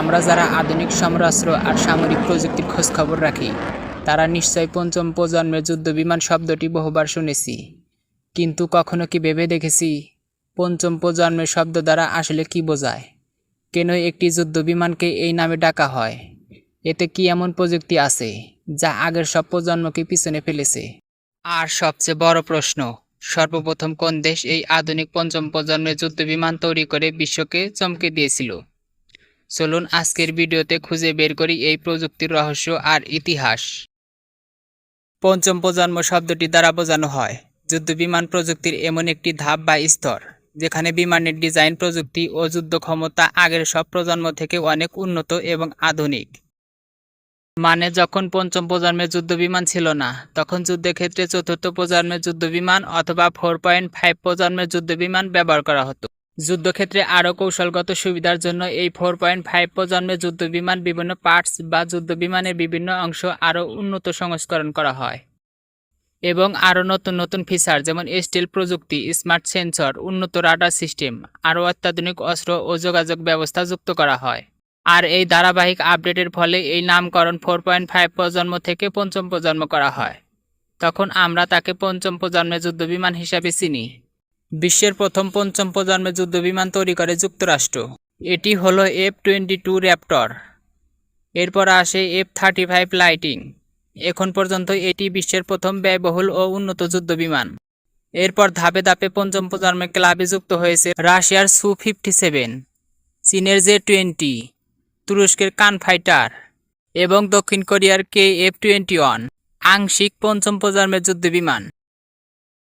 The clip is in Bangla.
আমরা যারা আধুনিক সমরাস্ত্র আর সামরিক প্রযুক্তির খোঁজখবর রাখি, তারা নিশ্চয় পঞ্চম প্রজন্মের যুদ্ধবিমান শব্দটি বহুবার শুনেছি। কিন্তু কখনো কি ভেবে দেখেছি, পঞ্চম প্রজন্মের শব্দ দ্বারা আসলে কি বোঝায়? কেন একটি যুদ্ধবিমানকে এই নামে ডাকা হয়? এতে কি এমন প্রযুক্তি আছে, যা আগের সব প্রজন্মকে পিছনে ফেলেছে? আর সবচেয়ে বড় প্রশ্ন, সর্বপ্রথম কোন দেশ এই আধুনিক পঞ্চম প্রজন্মের যুদ্ধবিমান তৈরি করে বিশ্বকে চমকে দিয়েছিল? চলুন আজকের ভিডিওতে খুঁজে বের করি এই প্রযুক্তির রহস্য আর ইতিহাস। পঞ্চম প্রজন্ম শব্দটি দ্বারা বোঝানো হয়। যুদ্ধবিমান প্রযুক্তির এমন একটি ধাপ বা স্তর, যেখানে বিমানের ডিজাইন প্রযুক্তি ও যুদ্ধ ক্ষমতা আগের সব প্রজন্ম থেকে অনেক উন্নত এবং আধুনিক। মানে যখন পঞ্চম প্রজন্মের যুদ্ধবিমান ছিল না, তখন যুদ্ধক্ষেত্রে চতুর্থ প্রজন্মের যুদ্ধবিমান অথবা ফোর পয়েন্ট ফাইভ প্রজন্মের যুদ্ধবিমান ব্যবহার করা হতো। যুদ্ধক্ষেত্রে আরও কৌশলগত সুবিধার জন্য এই ফোর পয়েন্ট ফাইভ প্রজন্মের যুদ্ধবিমান, বিভিন্ন পার্টস বা যুদ্ধবিমানের বিভিন্ন অংশ আরও উন্নত সংস্করণ করা হয়। এবং আরও নতুন নতুন ফিচার যেমন স্টিল প্রযুক্তি, স্মার্ট সেন্সর, উন্নত রাডার সিস্টেম, আরও অত্যাধুনিক অস্ত্র ও যোগাযোগ ব্যবস্থা যুক্ত করা হয়। আর এই ধারাবাহিক আপডেটের ফলে এই নামকরণ ফোর পয়েন্ট ফাইভ প্রজন্ম থেকে পঞ্চম প্রজন্ম করা হয়। তখন আমরা তাকে পঞ্চম প্রজন্মের যুদ্ধবিমান হিসাবে চিনি। বিশ্বের প্রথম পঞ্চম প্রজন্মের যুদ্ধবিমান তৈরি করে যুক্তরাষ্ট্র। এটি হলো এফ টোয়েন্টি টু র্যাপটর। এরপর আসে এফ থার্টি ফাইভ লাইটিং। এখন পর্যন্ত এটি বিশ্বের প্রথম ব্যয়বহুল ও উন্নত যুদ্ধবিমান। এরপর ধাপে ধাপে পঞ্চম প্রজন্মের ক্লাবে যুক্ত হয়েছে রাশিয়ার সু ফিফটি সেভেন চীনের জে টোয়েন্টি তুরস্কের কান ফাইটার এবং দক্ষিণ কোরিয়ার কে এফ টোয়েন্টি ওয়ান আংশিক পঞ্চম প্রজন্মের যুদ্ধবিমান।